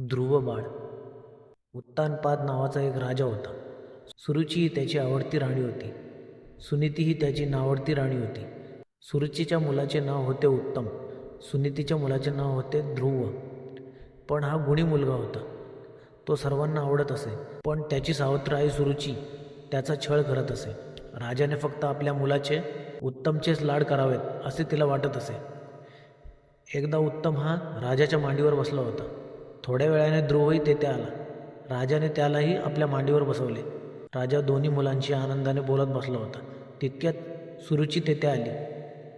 ध्रुव बाळ उत्तानपाद नावाचा एक राजा होता. सुरुची ही त्याची आवडती राणी होती. सुनीती ही त्याची नावडती राणी होती. सुरुचीच्या मुलाचे नाव होते उत्तम. सुनीतीच्या मुलाचे नाव होते ध्रुव. पण हा गुणी मुलगा होता. तो सर्वांना आवडत असे. पण त्याची सावत्र आई सुरुची त्याचा छळ करत असे. राजाने फक्त आपल्या मुलाचे उत्तमचेच लाड करावेत असे तिला वाटत असे. एकदा उत्तम हा राजाच्या मांडीवर बसला होता. थोड्या वेळाने ध्रुवही तेथे आला. राजाने त्यालाही आपल्या मांडीवर बसवले. राजा दोन्ही मुलांशी आनंदाने बोलत बसला होता. तितक्यात सुरुची तेथे आली.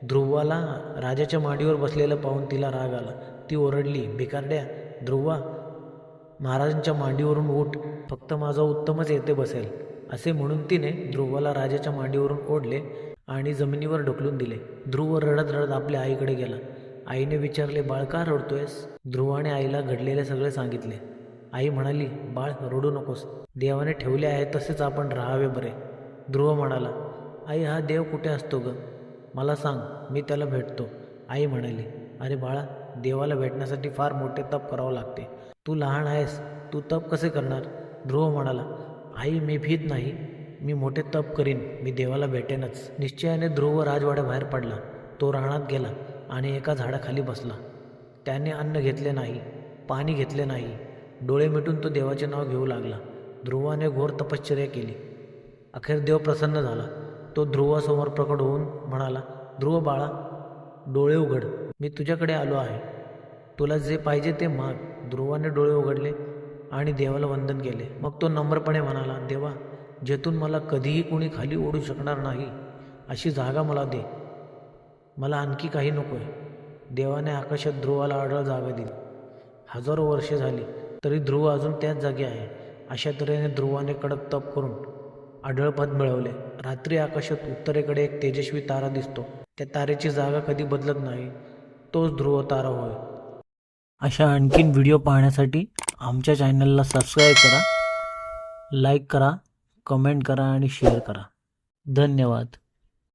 ध्रुवाला राजाच्या मांडीवर बसलेलं पाहून तिला राग आला. ती ओरडली भिकारड्या ध्रुवा महाराजांच्या मांडीवरून उठ. फक्त माझा उत्तमच येथे बसेल. असे म्हणून तिने ध्रुवाला राजाच्या मांडीवरून ओढले आणि जमिनीवर ढकलून दिले. ध्रुव रडत रडत आपल्या आईकडे गेला. आईने विचारले बाळ का रडतोयस? ध्रुवाने आईला घडलेले सगळे सांगितले. आई म्हणाली बाळ रडू नकोस. देवाने ठेवले आहे तसेच आपण राहावे बरे. ध्रुव म्हणाला आई हा देव कुठे असतो ग? मला सांग मी त्याला भेटतो. आई म्हणाली अरे बाळा देवाला भेटण्यासाठी फार मोठे तप करावं लागते. तू लहान आहेस तू तप कसे करणार? ध्रुव म्हणाला आई मी भीत नाही. मी मोठे तप करीन. मी देवाला भेटेनच. निश्चयाने ध्रुव राजवाड्याबाहेर पडला. तो राहण्यात गेला. आणि एका झाडाखाली बसला. त्याने अन्न घेतले नाही पाणी घेतले नाही. डोळे मिटून तो देवाचे नाव घेऊ लागला. ध्रुवाने घोर तपश्चर्या केली. अखेर देव प्रसन्न झाला. तो ध्रुवासमोर प्रकट होऊन म्हणाला ध्रुव बाळा डोळे उघड. मी तुझ्याकडे आलो आहे. तुला जे पाहिजे ते माग. ध्रुवाने डोळे उघडले आणि देवाला वंदन केले. मग तो नम्रपणे म्हणाला देवा जेथून मला कधीही कोणी खाली ओढू शकणार नाही अशी जागा मला दे. मला आणखी काही नको आहे देवाने आकाशात ध्रुवाला आढळ जागा दिली. हजारो वर्षे झाली तरी ध्रुव अजून त्याच जागी आहे. अशा तऱ्हेने ध्रुवाने कडक तप करून आढळपद मिळवले. रात्री आकाशात उत्तरेकडे एक तेजस्वी तारा दिसतो. त्या तारेची जागा कधी बदलत नाही. तोच ध्रुव तारा होय. अशा आणखीन व्हिडिओ पाहण्यासाठी आमच्या चॅनलला सबस्क्राईब करा लाईक करा कमेंट करा आणि शेअर करा. धन्यवाद.